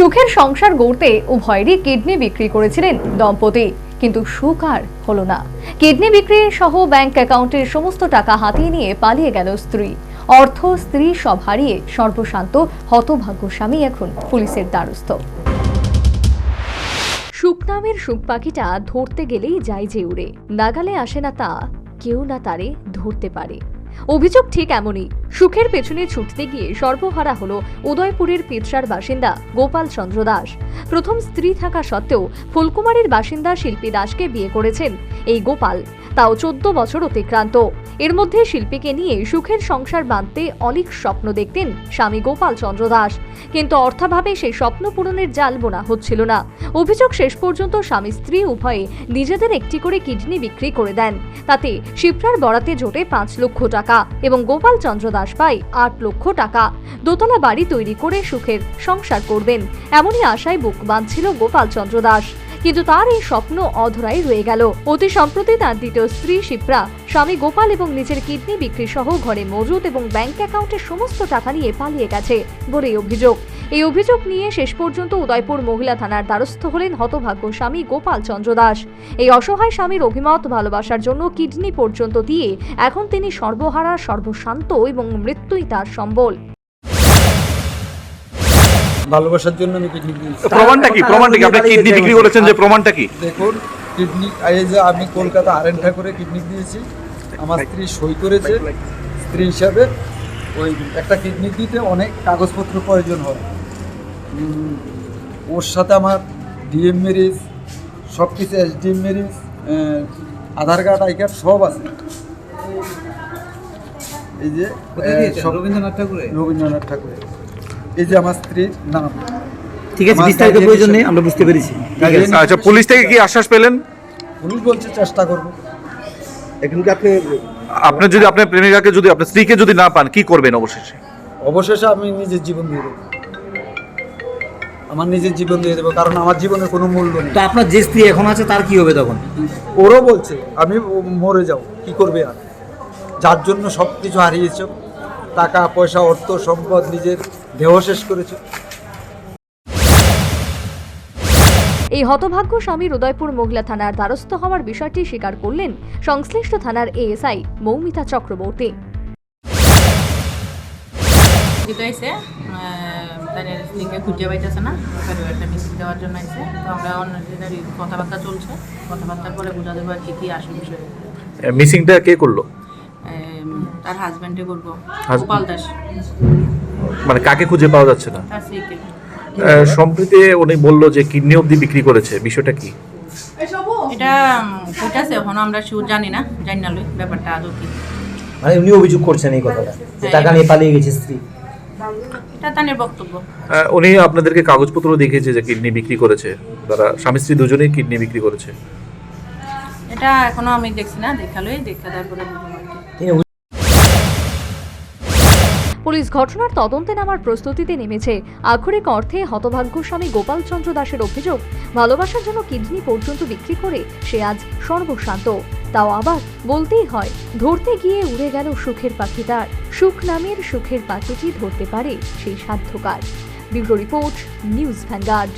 সুখের সংসার গড়তে উভয়েরই কিডনি বিক্রি করেছিলেন দম্পতি। কিন্তু সুখ আর হলো না। কিডনি বিক্রি সহ ব্যাংক অ্যাকাউন্টের সমস্ত টাকা হাতিয়ে নিয়ে পালিয়ে গেল স্ত্রী। অর্থ স্ত্রী সব হারিয়ে সর্বশান্ত, হতভাগ্য স্বামী এখন পুলিশের দ্বারস্থ। সুখ নামের সুখ পাখিটা ধরতে গেলেই যায় যে উড়ে। নাগালে আসে না তা, কেউ না তারে ধরতে পারে। অভিযোগ ঠিক এমনই। সুখের পেছনে ছুটতে গিয়ে সর্বহারা হল উদয়পুরের পেটরার বাসিন্দা গোপাল চন্দ্র দাস। প্রথম স্ত্রী থাকা সত্ত্বেও ফুলকুমারের বাসিন্দা শিল্পী দাসকে বিয়ে করেছেন এই গোপাল। তাও চোদ্দ বছর অতিক্রান্ত। এর মধ্যে শিল্পীকে নিয়ে সুখের সংসার বাঁধতে অলিক স্বপ্ন দেখতেন স্বামী গোপাল চন্দ্র দাস। কিন্তু অর্থাভাবে সেই স্বপ্ন পূরণের জাল বোনা হচ্ছিল না। অভিযোগ শেষ পর্যন্ত স্বামী স্ত্রী উভয়ে নিজেদের একটি করে কিডনি বিক্রি করে দেন। তাতে শিপ্রার বরাতে জোটে পাঁচ লক্ষ টাকা এবং গোপাল চন্দ্র দাস পায় আট লক্ষ টাকা। দোতলা বাড়ি তৈরি করে সুখের সংসার করবেন, এমনই আশায় বুক বাঁধছিল গোপাল চন্দ্র দাস। কিন্তু তার এই স্বপ্ন অধরাই রয়ে গেল। অতি সম্প্রতি তার দ্বিতীয় স্ত্রী শিপ্রা, স্বামী গোপাল এবং নিজের কিডনি বিক্রি সহ ঘরে মজুদ এবং ব্যাংক অ্যাকাউন্টের সমস্ত টাকা নিয়ে পালিয়ে গেছে বলে অভিযোগ। এই অভিযোগ নিয়ে শেষ পর্যন্ত উদয়পুর মহিলা থানার দ্বারস্থ হলেন হতভাগ্য স্বামী গোপাল চন্দ্র দাস। এই অসহায় স্বামীর অভিমত ভালোবাসার জন্য কিডনি পর্যন্ত দিয়ে এখন তিনি সর্বহারা, সর্বশান্ত এবং মৃত্যুই তার সম্বল। ভালোবাসার জন্য আমি কিডনি দিয়েছি? প্রমাণটা কি? প্রমাণটা কি? আপনি কিডনি বিক্রি করেছেন যে প্রমাণটা কি? দেখুন কিডনি এই যে আমি কলকাতা আর ঠাকুরে কিডনি দিয়েছি আমার স্ত্রী সই করেছে স্ত্রী হিসাবে ওই একটা কিডনি দিতে অনেক কাগজপত্র প্রয়োজন হয়। ওর সাথে আমার ডিএম মেরিজ সব কিছু S DM marriage Aadhaar card I card সব আছে। এই যে রবীন্দ্রনাথ ঠাকুরে? রবীন্দ্রনাথ ঠাকুরে। এই যে আমার স্ত্রীর নাম। ঠিক আছে বিস্তারিত প্রয়োজন নেই আমরা বুঝতে পেরেছি। আচ্ছা পুলিশ থেকে কি আশ্বাস পেলেন? পুলিশ বলছে চেষ্টা করব। এখন কি আপনি আপনি যদি আপনার প্রেমিকাকে যদি আপনার স্ত্রীকে যদি না পান কি করবেন অবশেষে? অবশেষে আমি নিজের জীবন দিয়ে দেবো। আমার নিজের জীবন দিয়ে দেবো কারণ আমার জীবনের কোনো মূল্য নেই। তো আপনার যে স্ত্রী এখন আছে তার কি হবে তখন? ওরও বলছে আমি মরে যাও কি করবে আর? যার জন্য সব কিছু হারিয়েছ। টাকা পয়সা অর্থ সম্পদ নিজের দেহ শেষ করেছ। এই হতভাগ্য স্বামী উদয়পুর মহিলা থানার দ্বারস্থ হওয়ার বিষয়টি স্বীকার করলেন সংশ্লিষ্ট থানার এএসআই মৌমিতা চক্রবর্তী। আইসে তার স্ত্রীকে খুঁজে পাইতেছে না পরিবারটা মিশিয়ে দেওয়ার জন্য তো আমরা অন্য কথাবার্তা চলছে কথাবার্তার পরে বোঝা দেবো আর কি কি আসল বিষয়। মিসিংটা কে করল? তার হাজব্যান্ডে করব? গোপাল দাস। মানে কাকে খুঁজে পাওয়া যাচ্ছে না? সম্প্রতি উনি বলল যে কিডনি অবধি বিক্রি করেছে বিষয়টা কি? এটা কইতাছে এখনও আমরা শিওর জানি না জানি না লই ব্যাপারটা আদৌ কি। মানে উনি অভিযোগ করছেন এই কথাটা যে টাকা নিয়ে পালিয়ে গেছে স্ত্রী। এটা তানের বক্তব্য। উনি আপনাদেরকে কাগজপত্র দেখিয়েছে যে কিডনি বিক্রি করেছে তারা স্বামী স্ত্রী দুজনেই কিডনি বিক্রি করেছে। এটা এখনও আমি দেখছি না দেখালই দেখা তারপরে। তিনি পুলিশ ঘটনার তদন্তে নামার প্রস্তুতিতে নেমেছে। আক্ষরিক অর্থে হতভাগ্য স্বামী গোপালচন্দ্র দাসের অভিযোগ, ভালোবাসার জন্য কিডনি পর্যন্ত বিক্রি করে সে আজ সর্বশান্ত। তাও আবার বলতেই হয়, ধরতে গিয়ে উড়ে গেল সুখের পাখি তার। সুখ নামের সুখের পাখিটি ধরতে পারে সেই সাধ্যকার। Bureau report, news Vanguard.